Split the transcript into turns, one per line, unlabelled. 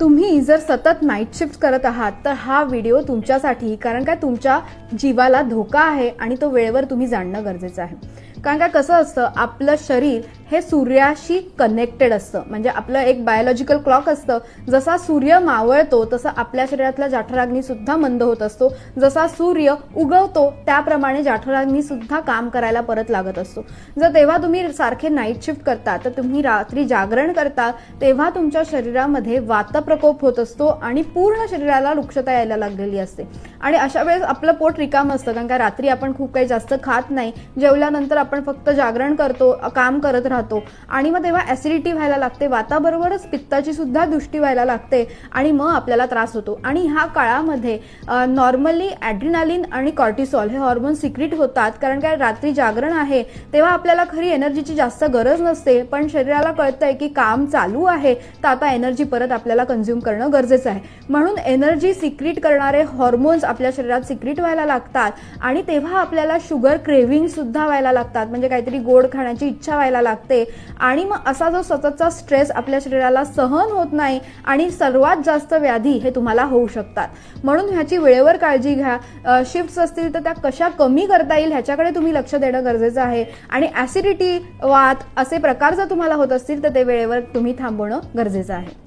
तुम्ही जर सतत नाईट शिफ्ट करत आहात तर हा व्हिडिओ तुमच्यासाठी कारण काय तुमच्या जीवाला धोका आहे आणि तो वेळेवर तुम्ही जाणणं गरजेचं आहे. कारण काय कसं असतं आपलं शरीर हे सूर्याशी कनेक्टेड असतं. म्हणजे आपलं एक बायोलॉजिकल क्लॉक असतं. जसा सूर्य मावळतो तसं आपल्या शरीरातला जाठराग्नी सुद्धा मंद होत असतो. जसा सूर्य उगवतो त्याप्रमाणे जाठराग्नी सुद्धा काम करायला परत लागत असतो. जर तेव्हा तुम्ही सारखे नाईट शिफ्ट करता तर तुम्ही रात्री जागरण करता तेव्हा तुमच्या शरीरामध्ये वातप्रकोप होत असतो आणि पूर्ण शरीराला वृक्षता यायला लागलेली असते. आणि अशा वेळेस आपलं पोट रिकाम असतं. कारण का रात्री आपण खूप काही जास्त खात नाही. जेवल्यानंतर आपण फक्त जागरण करतो काम करत राहतो. आणि मग तेव्हा ऍसिडिटी व्हायला लागते वाताबरोबरच पित्ताची सुद्धा दृष्टी व्हायला लागते आणि मग आपल्याला त्रास होतो. आणि ह्या काळामध्ये नॉर्मली ॲड्रिनालिन आणि कॉर्टिसॉल हे हॉर्मोन सिक्रिट होतात. कारण काय? रात्री जागरण आहे तेव्हा आपल्याला खरी एनर्जीची जास्त गरज नसते. पण शरीराला कळतंय की काम चालू आहे तर आता एनर्जी परत आपल्याला कन्झ्युम करणं गरजेचं आहे. म्हणून एनर्जी सिक्रिट करणारे हॉर्मोन्स आपल्या शरीरात सिक्रिट व्हायला लागतात. आणि तेव्हा आपल्याला शुगर क्रेव्हिंग सुद्धा व्हायला लागतात. म्हणजे काहीतरी गोड खाण्याची इच्छा व्हायला लागते. आणि मग असा जो सततचा स्ट्रेस आपल्या शरीराला सहन होत नाही आणि सर्वात जास्त व्याधी हे तुम्हाला होऊ शकतात. म्हणून ह्याची वेळेवर काळजी घ्या. शिफ्ट्स असतील तर त्या कशा कमी करता येईल ह्याच्याकडे तुम्ही लक्ष देणं गरजेचं आहे. आणि ऍसिडिटी वात असे प्रकार जर तुम्हाला होत असतील तर ते वेळेवर तुम्ही थांबवणं गरजेचं आहे.